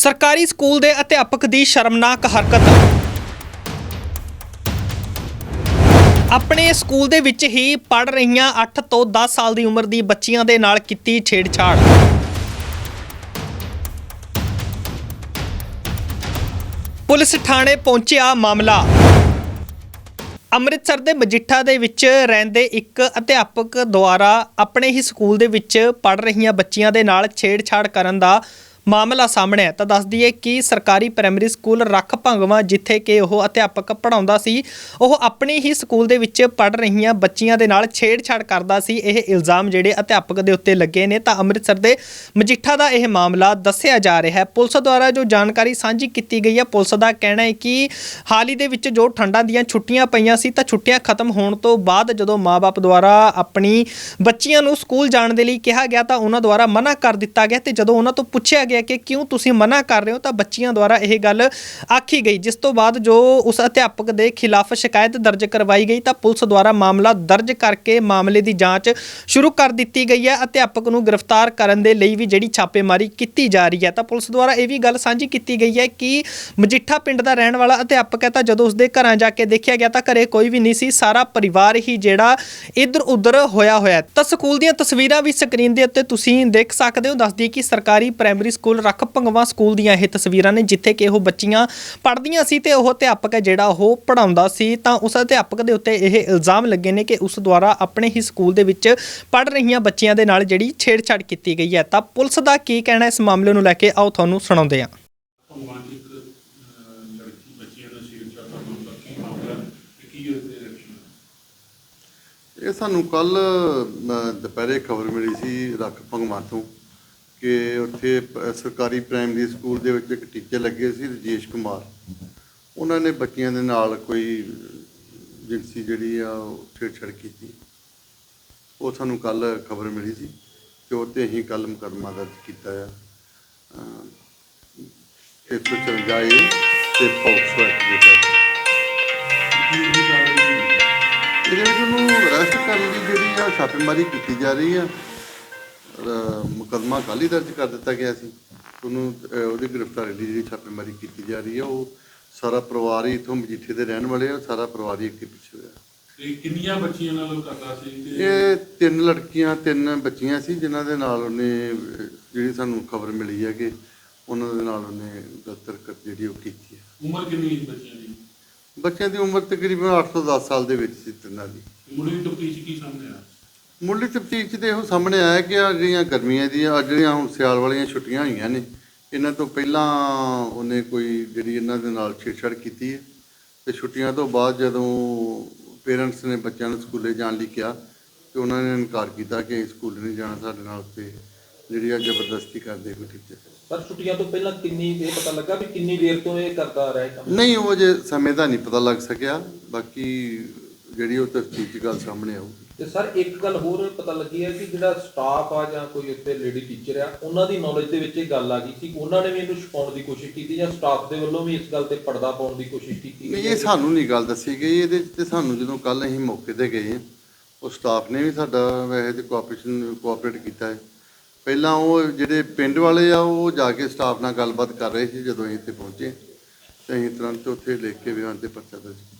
ਸਰਕਾਰੀ ਸਕੂਲ ਦੇ ਅਧਿਆਪਕ ਦੀ ਸ਼ਰਮਨਾਕ ਹਰਕਤ। ਆਪਣੇ ਸਕੂਲ ਦੇ ਵਿੱਚ ਹੀ ਪੜ ਰਹੀਆਂ 8 ਤੋਂ 10 ਸਾਲ ਦੀ ਉਮਰ ਦੀ ਬੱਚੀਆਂ ਦੇ ਨਾਲ ਕੀਤੀ ਛੇੜਛਾੜ। ਪੁਲਿਸ ਥਾਣੇ ਪਹੁੰਚਿਆ ਮਾਮਲਾ। ਅੰਮ੍ਰਿਤਸਰ ਦੇ ਮਜੀਠਾ ਦੇ ਵਿੱਚ ਰਹਿੰਦੇ ਇੱਕ ਅਧਿਆਪਕ ਦੁਆਰਾ ਆਪਣੇ ਹੀ ਸਕੂਲ ਦੇ ਵਿੱਚ ਪੜ ਰਹੀਆਂ ਬੱਚੀਆਂ ਦੇ ਨਾਲ ਛੇੜਛਾੜ ਕਰਨ ਦਾ ਮਾਮਲਾ ਸਾਹਮਣੇ ਹੈ ਤਾਂ ਦੱਸ ਦਈਏ ਕਿ ਸਰਕਾਰੀ ਪ੍ਰਾਇਮਰੀ ਸਕੂਲ ਰੱਖ ਭੰਗਵਾ, ਜਿੱਥੇ ਕਿ ਉਹ ਅਧਿਆਪਕ ਪੜਾਉਂਦਾ ਸੀ, ਉਹ ਆਪਣੇ ਹੀ ਸਕੂਲ ਦੇ ਵਿੱਚ ਪੜ ਰਹੀਆਂ ਬੱਚੀਆਂ ਦੇ ਨਾਲ ਛੇੜਛਾੜ ਕਰਦਾ ਸੀ। ਇਹ ਇਲਜ਼ਾਮ ਜਿਹੜੇ ਅਧਿਆਪਕ ਦੇ ਉੱਤੇ ਲੱਗੇ ਨੇ। ਤਾਂ ਅੰਮ੍ਰਿਤਸਰ ਦੇ ਮਜੀਠਾ ਦਾ ਇਹ ਮਾਮਲਾ ਦੱਸਿਆ ਜਾ ਰਿਹਾ ਹੈ। ਪੁਲਿਸ ਦੁਆਰਾ ਜੋ ਜਾਣਕਾਰੀ ਸਾਂਝੀ ਕੀਤੀ ਗਈ ਹੈ, ਪੁਲਿਸ ਦਾ ਕਹਿਣਾ ਹੈ ਕਿ ਹਾਲ ਹੀ ਦੇ ਵਿੱਚ ਜੋ ਠੰਡਾਂ ਦੀਆਂ ਛੁੱਟੀਆਂ ਪਈਆਂ ਸੀ, ਤਾਂ ਛੁੱਟੀਆਂ ਖਤਮ ਹੋਣ ਤੋਂ ਬਾਅਦ ਜਦੋਂ ਮਾਪੇ ਦੁਆਰਾ ਆਪਣੀ ਬੱਚੀਆਂ ਨੂੰ ਸਕੂਲ ਜਾਣ ਦੇ ਲਈ ਕਿਹਾ ਗਿਆ, ਤਾਂ ਉਹਨਾਂ ਦੁਆਰਾ ਮਨਾ ਕਰ ਦਿੱਤਾ ਗਿਆ ਤੇ ਜਦੋਂ ਉਹਨਾਂ ਤੋਂ ਪੁੱਛਿਆ ਗਿਆ ਕਿ ਕਿਉਂ ਤੁਸੀਂ ਮਨਾ ਕਰ ਰਹੇ ਹੋ, ਤਾਂ ਬੱਚੀਆਂ ਦੁਆਰਾ ਇਹ ਗੱਲ ਆਖੀ ਗਈ। ਜਿਸ ਤੋਂ ਬਾਅਦ ਜੋ ਉਸ ਅਧਿਆਪਕ ਦੇ ਖਿਲਾਫ ਸ਼ਿਕਾਇਤ ਦਰਜ ਕਰਵਾਈ ਗਈ, ਤਾਂ ਪੁਲਿਸ ਦੁਆਰਾ ਮਾਮਲਾ ਦਰਜ ਕਰਕੇ ਮਾਮਲੇ ਦੀ ਜਾਂਚ ਸ਼ੁਰੂ ਕਰ ਦਿੱਤੀ ਗਈ ਹੈ। ਅਧਿਆਪਕ ਨੂੰ ਗ੍ਰਿਫਤਾਰ ਕਰਨ ਦੇ ਲਈ ਵੀ ਜਿਹੜੀ ਛਾਪੇਮਾਰੀ ਕੀਤੀ ਜਾ ਰਹੀ ਹੈ। ਤਾਂ ਪੁਲਿਸ ਦੁਆਰਾ ਇਹ ਵੀ ਗੱਲ ਸਾਂਝੀ ਕੀਤੀ ਗਈ ਹੈ ਕਿ ਮਜੀਠਾ ਪਿੰਡ ਦਾ ਰਹਿਣ ਵਾਲਾ ਅਧਿਆਪਕ ਹੈ, ਤਾਂ ਜਦੋਂ ਉਸਦੇ ਘਰਾਂ ਜਾ ਕੇ ਦੇਖਿਆ ਗਿਆ, ਤਾਂ ਘਰੇ ਕੋਈ ਵੀ ਨਹੀਂ ਸੀ। ਸਾਰਾ ਪਰਿਵਾਰ ਹੀ ਜਿਹੜਾ ਇੱਧਰ ਉੱਧਰ ਹੋਇਆ ਹੋਇਆ ਤਾਂ ਸਕੂਲ ਦੀਆਂ ਤਸਵੀਰਾਂ ਵੀ ਸਕਰੀਨ ਦੇ ਉੱਤੇ ਤੁਸੀਂ ਦੇਖ ਸਕਦੇ ਹੋ। ਦੱਸਦੀ ਕਿ ਸਰਕਾਰੀ ਪ੍ਰਾਇਮਰੀ ਸਕੂਲ ਰੱਖ ਭੰਗਵਾ ਸਕੂਲ ਦੀਆਂ ਇਹ ਤਸਵੀਰਾਂ ਨੇ ਜਿੱਥੇ ਕਿ ਉਹ ਬੱਚੀਆਂ ਪੜ੍ਹਦੀਆਂ ਸੀ ਤੇ ਉਹ ਅਧਿਆਪਕ ਹੈ ਜਿਹੜਾ ਉਹ ਪੜਾਉਂਦਾ ਸੀ। ਤਾਂ ਉਸ ਅਧਿਆਪਕ ਦੇ ਉੱਤੇ ਇਹ ਇਲਜ਼ਾਮ ਲੱਗੇ ਨੇ ਕਿ ਉਸ ਦੁਆਰਾ ਆਪਣੇ ਹੀ ਸਕੂਲ ਦੇ ਵਿੱਚ ਪੜ੍ਹ ਰਹੀਆਂ ਬੱਚੀਆਂ ਦੇ ਨਾਲ ਜਿਹੜੀ ਛੇੜਛਾੜ ਕੀਤੀ ਗਈ ਹੈ। ਤਾਂ ਪੁਲਿਸ ਦਾ ਕੀ ਕਹਿਣਾ ਇਸ ਮਾਮਲੇ ਨੂੰ ਲੈ ਕੇ ਆਓ ਤੁਹਾਨੂੰ ਸੁਣਾਉਂਦੇ ਹਾਂ। ਭਗਵਾਨ ਜੀ ਇੱਕ ਅਹ, ਲੜਕੀ ਬੱਚੀਆਂ ਦਾ ਛੇੜਛਾੜ ਦਾ ਮਾਮਲਾ ਕੀ ਮਾਮਲਾ ਹੈ ਤੇ ਕੀ ਉਹਦੇ ਰਿਐਕਸ਼ਨ ਇਹ ਸਾਨੂੰ ਕੱਲ ਦੁਪਹਿਰੇ ਖਬਰ ਮਿਲੀ ਸੀ ਰੱਖ ਭੰਗਵਾਂ ਤੋਂ। ਕਿ ਉੱਥੇ ਸਰਕਾਰੀ ਪ੍ਰਾਇਮਰੀ ਸਕੂਲ ਦੇ ਵਿੱਚ ਇੱਕ ਟੀਚਰ ਲੱਗੇ ਸੀ ਰਜੇਸ਼ ਕੁਮਾਰ। ਉਹਨਾਂ ਨੇ ਬੱਚਿਆਂ ਦੇ ਨਾਲ ਕੋਈ ਜਿੰਸੀ ਜਿਹੜੀ ਆ ਉਹ ਛੇੜਛਾੜ ਕੀਤੀ। ਉਹ ਸਾਨੂੰ ਕੱਲ ਖਬਰ ਮਿਲੀ ਸੀ ਤੇ ਉਹ 'ਤੇ ਅਸੀਂ ਕੱਲ ਮੁਕੱਦਮਾ ਦਰਜ ਕੀਤਾ ਆ। ਅਹ, 154 ਏ ਤੇ ਪੌਕਸੋ ਐਕਟ ਦੇ ਤਹਿਤ। ਇਹਦੇ ਵਿੱਚ ਉਹਨੂੰ ਅਰੈਸਟ ਕਰਨ ਦੀ ਜਿਹੜੀ ਆ ਛਾਪੇਮਾਰੀ ਕੀਤੀ ਜਾ ਰਹੀ ਆ। ਮੁਕੱਦਮਾ ਕੱਲ੍ਹ ਹੀ ਦਰਜ ਕਰ ਦਿੱਤਾ ਗਿਆ ਸੀ। ਉਹਨੂੰ ਅਹ ਉਹਦੀ ਗ੍ਰਿਫਤਾਰੀ ਲਈ ਜਿਹੜੀ ਛਾਪੇਮਾਰੀ ਕੀਤੀ ਜਾ ਰਹੀ ਆ ਉਹ ਸਾਰਾ ਪਰਿਵਾਰ ਹੀ ਇਥੋਂ ਮਜੀਠੇ ਦੇ ਰਹਿਣ ਵਾਲੇ ਆ ਸਾਰਾ ਪਰਿਵਾਰ ਹੀ ਅੱਗੇ ਪਿੱਛੇ ਹੋਇਆ। ਤੇ ਕਿੰਨੀਆਂ ਬੱਚੀਆਂ ਨਾਲ ਉਹ ਕਰਦਾ ਸੀ ਤੇ ਇਹ ਤਿੰਨ ਲੜਕੀਆਂ ਤਿੰਨ ਬੱਚੀਆਂ ਸੀ ਜਿਨ੍ਹਾਂ ਦੇ ਨਾਲ ਉਹਨੇ ਅਹ ਜਿਹੜੀ ਸਾਨੂੰ ਖਬਰ ਮਿਲੀ ਹੈ ਕਿ ਉਹਨਾਂ ਦੇ ਨਾਲ ਉਹਨੇ ਗਲਤ ਹਰਕਤ ਜਿਹੜੀ ਉਹ ਕੀਤੀ ਹੈ। ਉਮਰ ਕਿੰਨੀ ਸੀ ਬੱਚਿਆਂ ਦੀ? ਬੱਚਿਆਂ ਦੀ ਉਮਰ ਤਕਰੀਬਨ 8 ਤੋਂ 10 ਸਾਲ ਦੇ ਵਿੱਚ ਸੀ ਤਿੰਨਾਂ ਦੀ। ਮੁੱਢਲੀ ਤਫਤੀਸ਼ ਕੀ ਸਾਹਮਣੇ ਆ ਮੁੱਢਲੀ ਤਫਤੀਸ਼ 'ਚ ਤੇ ਇਹੋ ਸਾਹਮਣੇ ਆਇਆ ਕਿ ਆ ਜਿਹੜੀਆਂ ਗਰਮੀਆਂ ਦੀਆਂ ਆਹ ਜਿਹੜੀਆਂ ਹੁਣ ਸਿਆਲ ਵਾਲੀਆਂ ਛੁੱਟੀਆਂ ਹੋਈਆਂ ਨੇ ਇਹਨਾਂ ਤੋਂ ਪਹਿਲਾਂ ਉਹਨੇ ਕੋਈ ਜਿਹੜੀ ਇਹਨਾਂ ਦੇ ਨਾਲ ਛੇੜਛਾੜ ਕੀਤੀ ਹੈ? ਤੇ ਛੁੱਟੀਆਂ ਤੋਂ ਬਾਅਦ ਜਦੋਂ ਪੇਰੈਂਟਸ ਨੇ ਬੱਚਿਆਂ ਨੂੰ ਸਕੂਲੇ ਜਾਣ ਲਈ ਕਿਹਾ ਤੇ ਉਹਨਾਂ ਨੇ ਇਨਕਾਰ ਕੀਤਾ ਕਿ ਸਕੂਲ ਨਹੀਂ ਜਾਣਾ ਸਾਡੇ ਨਾਲ ਤੇ ਜਿਹੜੀ ਆ ਜ਼ਬਰਦਸਤੀ ਕਰਦੇ ਕੋਈ ਟੀਚਰ। ਸਰ ਛੁੱਟੀਆਂ ਤੋਂ ਪਹਿਲਾਂ ਕਿੰਨੀ ਇਹ ਪਤਾ ਲੱਗਾ ਵੀ ਕਿੰਨੀ ਦੇਰ ਤੋਂ ਇਹ ਕਰਦਾ ਆ ਰਿਹਾ ਕੰਮ? ਨਹੀਂ ਉਹ ਜੇ ਸਮੇਂ ਦਾ ਨਹੀਂ ਪਤਾ ਲੱਗ ਸਕਿਆ। ਬਾਕੀ ਜਿਹੜੀ ਉਹ ਤਫਤੀਸ਼ 'ਚ ਗੱਲ ਸਾਹਮਣੇ ਆਊਗੀ ਤੇ ਸਰ ਇੱਕ ਗੱਲ ਹੋਰ ਪਤਾ ਲੱਗੀ ਹੈ ਕਿ ਜਿਹੜਾ ਸਟਾਫ ਆ ਜਾਂ ਕੋਈ ਉੱਥੇ ਲੇਡੀ ਟੀਚਰ ਆ ਉਹਨਾਂ ਦੀ ਨੌਲੇਜ ਦੇ ਵਿੱਚ ਇਹ ਗੱਲ ਆ ਗਈ ਸੀ। ਉਹਨਾਂ ਨੇ ਵੀ ਇਹਨੂੰ ਛੁਪਾਉਣ ਦੀ ਕੋਸ਼ਿਸ਼ ਕੀਤੀ ਜਾਂ ਸਟਾਫ ਦੇ ਵੱਲੋਂ ਵੀ ਇਸ ਗੱਲ ਤੇ ਪਰਦਾ ਪਾਉਣ ਦੀ ਕੋਸ਼ਿਸ਼ ਕੀਤੀ ਨਹੀਂ ਇਹ ਸਾਨੂੰ ਨਹੀਂ ਗੱਲ ਦੱਸੀ ਗਈ। ਇਹਦੇ ਤੇ ਸਾਨੂੰ ਜਦੋਂ ਕੱਲ ਅਸੀਂ ਮੌਕੇ ਤੇ ਗਏ ਹਾਂ, ਉਹ ਸਟਾਫ ਨੇ ਵੀ ਸਾਡਾ ਵੈਸੇ ਤੇ ਕੋਆਪਰੇਸ਼ਨ ਕੋਆਪਰੇਟ ਕੀਤਾ ਹੈ। ਪਹਿਲਾਂ ਉਹ ਜਿਹੜੇ ਪਿੰਡ ਵਾਲੇ ਆ ਉਹ ਜਾ ਕੇ ਸਟਾਫ ਨਾਲ ਗੱਲਬਾਤ ਕਰ ਰਹੇ ਸੀ ਜਦੋਂ ਅਸੀਂ ਇੱਥੇ ਪਹੁੰਚੇ। ਤੇ ਅਸੀਂ ਤੁਰੰਤ ਉੱਥੇ ਲਿਖ ਕੇ ਬਿਆਨ ਤੇ ਪਰਚਾ ਦਰਜ ਕੀਤਾ।